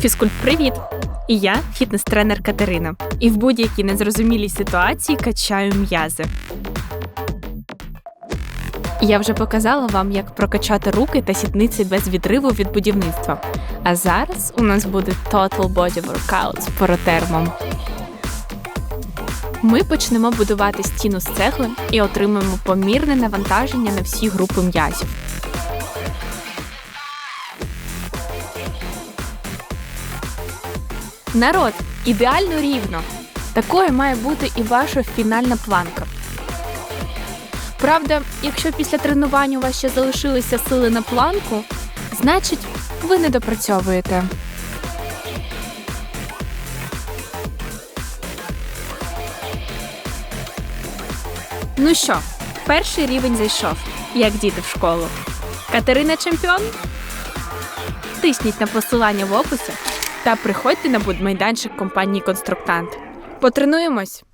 Фізкульт, привіт! І я фітнес-тренер Катерина. І в будь-якій незрозумілій ситуації качаю м'язи. Я вже показала вам, як прокачати руки та сідниці без відриву від будівництва. А зараз у нас буде Total Body Workout з поротермом. Ми почнемо будувати стіну з цегли і отримаємо помірне навантаження на всі групи м'язів. Народ, ідеально рівно. Такою має бути і ваша фінальна планка. Правда, якщо після тренування у вас ще залишилися сили на планку, значить ви не допрацьовуєте. Ну що, перший рівень зайшов, як діти в школу. Катерина чемпіон? Тисніть на посилання в описі та приходьте на будмайданчик компанії Конструктант. Потренуємось!